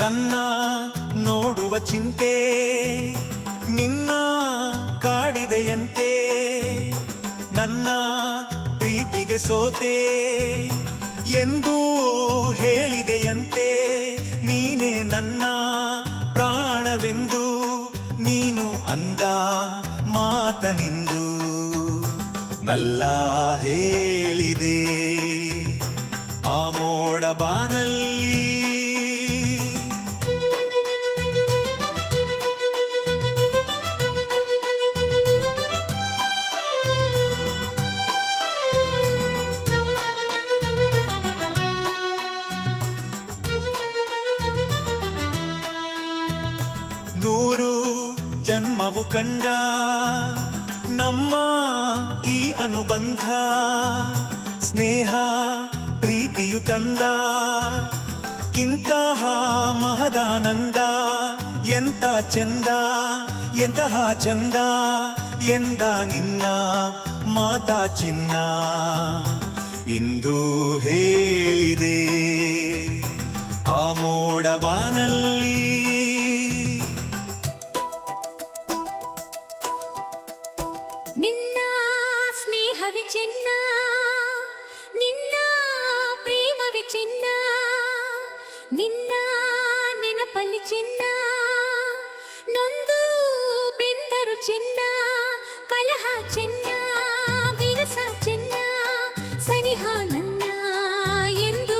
ನನ್ನ ನೋಡುವ ಚಿಂತೆ, ನಿನ್ನ ಕಾಡಿದೆಯಂತೆ, ನನ್ನ ಪ್ರೀತಿಗೆ ಸೋತೆ ಎಂದೂ ಹೇಳಿದೆಯಂತೆ, ನೀನೇ ನನ್ನ ಪ್ರಾಣವೆಂದು ನೀನು ಅಂದ ಮಾತನಿಂದು ನಲ್ಲ ಹೇಳಿದೆ. ಆ ಮೋಡ ಬಾನಲ್ಲಿ ಜನ್ಮವು ಕಂಡ ನಮ್ಮ ಈ ಅನುಬಂಧ, ಸ್ನೇಹ, ಪ್ರೀತಿಯು ತಂದ. ಇಂತಹ ಮಹದಾನಂದ ಎಂತ ಚಂದ, ಎಂತಹ ಚಂದ, ಎಂದ ನಿನ್ನ ಮಾತಾ ಚಿನ್ನ. ಇಂದು ಹೇಳಿದೆ, ಆ ಮೋಡ ಬಾನಲ್ಲಿ కవి చిన్న నిన్న ప్రేమవి చిన్న నిన్న నినపల్లి చిన్న నొందు బిందరు చిన్న కలహ చిన్న విరస చిన్న సనిహానన్న ಎಂದು